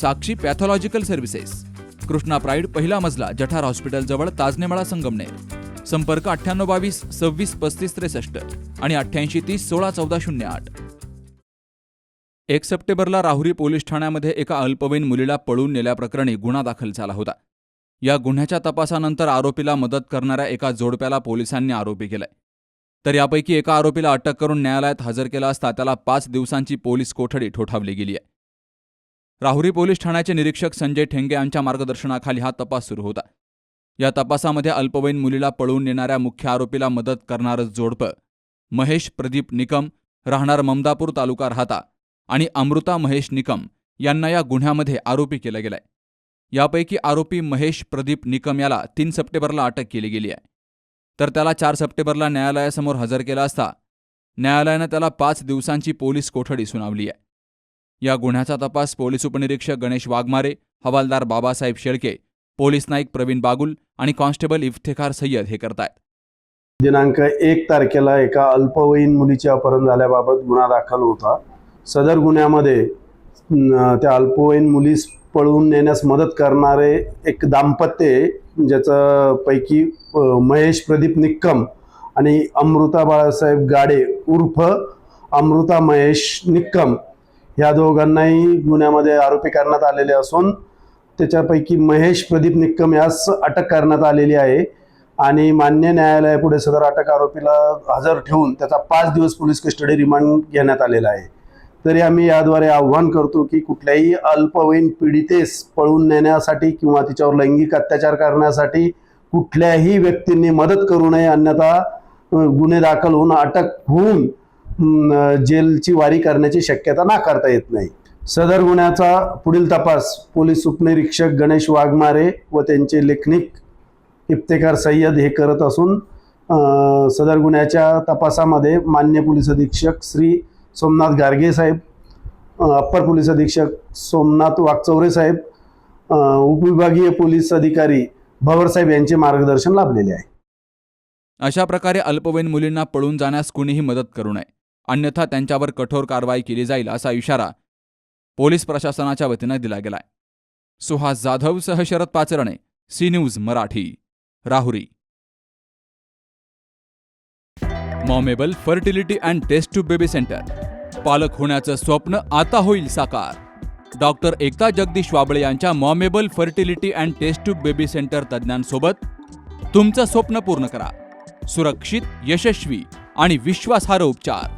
Sakshi pathological services. Krishna Pride पहिला मजला जठार hospital जवळ ताजनेमाळा संगमनेर. संपर्क अठ्ठ्याण्णव बावीस सव्वीस पस्तीस त्रेसष्ट आणि अठ्ठ्याऐंशी तीस सोळा चौदा शून्य आठ. एक सप्टेंबरला राहुरी पोलीस ठाण्यामध्ये एका अल्पवयीन मुलीला पळून नेल्याप्रकरणी गुन्हा दाखल झाला होता. या गुन्ह्याच्या तपासानंतर आरोपीला मदत करणाऱ्या एका जोडप्याला पोलिसांनी आरोपी केलाय. तर यापैकी एका आरोपीला अटक करून न्यायालयात हजर केला असता त्याला पाच दिवसांची पोलीस कोठडी ठोठावली गेली आहे राहुरी पोलीस ठाण्याचे निरीक्षक संजय ठेंगे यांच्या मार्गदर्शनाखाली हा तपास सुरू होता. या तपासामध्ये अल्पवयीन मुलीला पळवून नेणाऱ्या मुख्य आरोपीला मदत करणारं जोडपं महेश प्रदीप निकम राहणार ममदापूर तालुका राहता आणि अमृता महेश निकम यांना या गुन्ह्यामध्ये आरोपी केलं गेलंय. यापैकी आरोपी महेश प्रदीप निकम याला तीन सप्टेंबरला अटक केली गेली आहे. तर त्याला चार सप्टेंबरला न्यायालयासमोर हजर केला असता न्यायालयानं त्याला पाच दिवसांची पोलीस कोठडी सुनावली आहे. या गुन्ह्याचा तपास पोलीस उपनिरीक्षक गणेश वाघमारे हवालदार बाबासाहेब शेळके पोलीस नाईक प्रवीण बागुल आणि कॉन्स्टेबल इफ्तेखार सय्यद हे करतायत. दिनांक एक तारखेला एका अल्पवयीन मुलीचे अपहरण झाल्याबाबत गुन्हा दाखल होता. सदर गुन्ह्यामध्ये त्या अल्पवयीन मुलीस पळवून नेण्यास मदत करणारे एक दाम्पत्य ज्याचं पैकी महेश प्रदीप निक्कम आणि अमृता बाळासाहेब गाडे उर्फ अमृता महेश निक्कम ह्या दोघांनाही गुन्ह्यामध्ये आरोपी करण्यात आलेले असून त्याच्यापैकी महेश प्रदीप निक्कम यास अटक करण्यात आलेली आहे. आणि मान्य न्यायालयापुढे सदर अटक आरोपीला हजर ठेवून त्याचा पाच दिवस पोलीस कस्टडी रिमांड घेण्यात आलेला आहे. तरी आम्ही याद्वारे आव्हान करतो की कुठल्याही अल्पवयीन पीडितेस पळून नेण्यासाठी किंवा तिच्यावर लैंगिक अत्याचार करण्यासाठी कुठल्याही व्यक्तींनी मदत करू नये अन्यथा गुन्हे दाखल होऊन अटक होऊन जेलची वारी करण्याची शक्यता नाकारता येत नाही. सदर गुन्ह्याचा पुढील तपास पोलीस उपनिरीक्षक गणेश वाघमारे व त्यांचे लेखनिक इफ्तेकार सय्यद हे करत असून सदर गुन्ह्याच्या तपासामध्ये मान्य पोलीस अधीक्षक श्री सोमनाथ गार्गे साहेब अप्पर पोलीस अधीक्षक सोमनाथ वाघचौरे साहेब उपविभागीय पोलीस अधिकारी भवर साहेब यांचे मार्गदर्शन लाभलेले आहे. अशा प्रकारे अल्पवयीन मुलींना पळून जाण्यास कुणीही मदत करू नये. अन्यथा त्यांच्यावर कठोर कारवाई केली जाईल असा इशारा पोलीस प्रशासनाच्या वतीनं दिला गेलाय. सुहास जाधव सह Sharad Pacharne C news Marathi Rahuri. मॉमेबल fertility and test to baby centre. पालक होण्याचं स्वप्न आता होईल साकार. डॉक्टर एकता जगदीश वाबळे यांच्या मॉमेबल fertility and test to baby centre तज्ज्ञांसोबत तुमचं स्वप्न पूर्ण करा. सुरक्षित यशस्वी आणि विश्वासार्ह उपचार.